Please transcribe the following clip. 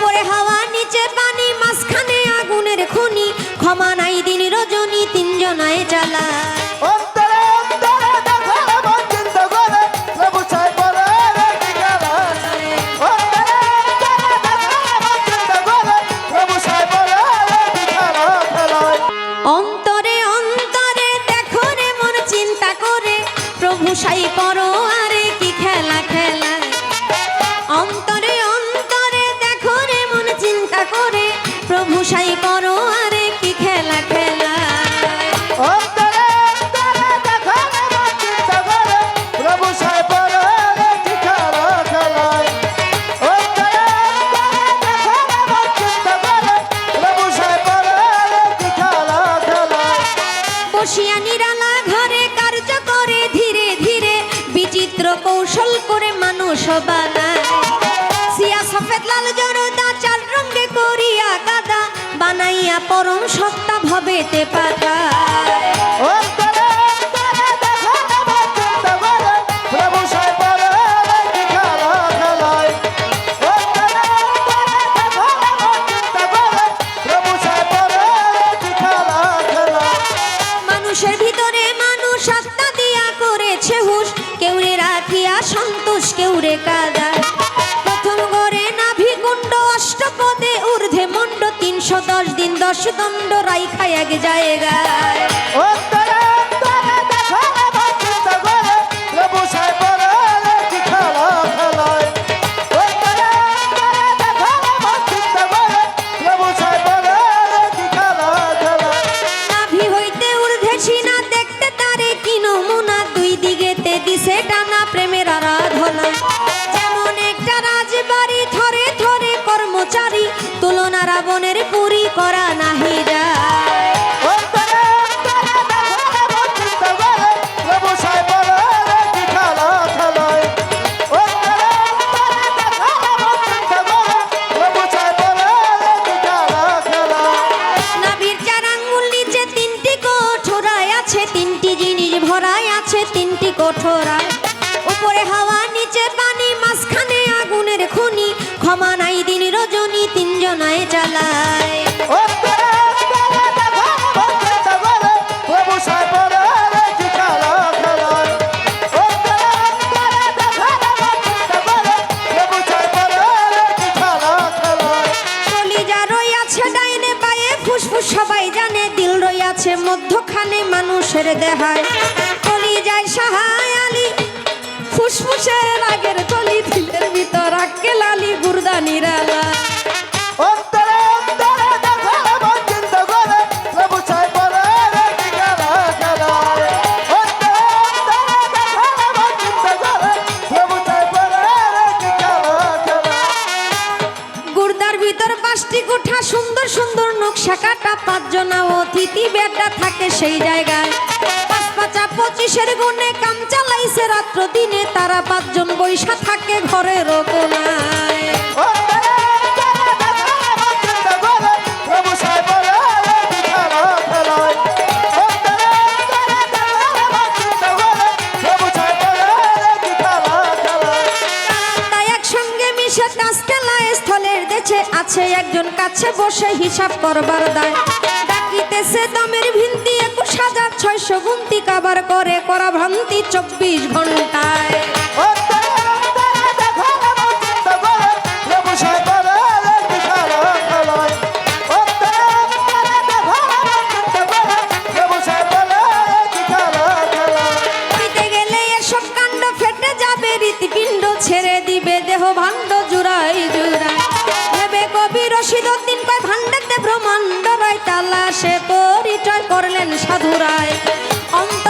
উপরে হাওয়া নিচে পানি মাঝখানে আগুনের খুনি। ক্ষমা নাই দিন রজনী তিনজনায় চালা অন্তরে অন্তরে চিন্তা করে। সাই করো বসিয়া নিরালা ঘরে কার্য করে ধীরে ধীরে বিচিত্র কৌশল করে মানুষ বানায়। সিয়া সফেদ লাল জনতা চার রঙ্গে করিয়া গাদা, বানাইয়া পরম সত্তা ভবেতে পাতা দশ দণ্ড রাইখা এক জায়গায়। জঠরায় উপরে হাওয়া, নিচে পানি, মাঝখানে আগুনের খুনি। ক্ষমা নাই দিন রজনী, তিনজনায় চালায় সবাই জানে, দিল আছে মধ্যখানে মানুষের দেহায়। কলি যায় সাহায় আলী ফুসফুসের আগের কলি ওঠা সুন্দর সুন্দর নকশা কাটা পাঁচ জনা অতিথি বেটা থাকে সেই জায়গায়। পাঁচ পাঁচা পঁচিশের গুণে কাম চালাইছে রাত্র দিনে তারা পাঁচজন বৈশা থাকে ঘরের কোনায় আছে একজন কাছে বসে হিসাব করবার দায়। ডাকিতেছে দমের ভিন্তি, একুশ হাজার ছয়শো গুন্তি কাবার করে, করা ভ্রান্তি চব্বিশ ঘন্টায়। রশিদ কয় ভান্ডার দে রায় তালা সে পরিচয় করলেন সাধুরায়। অন্ত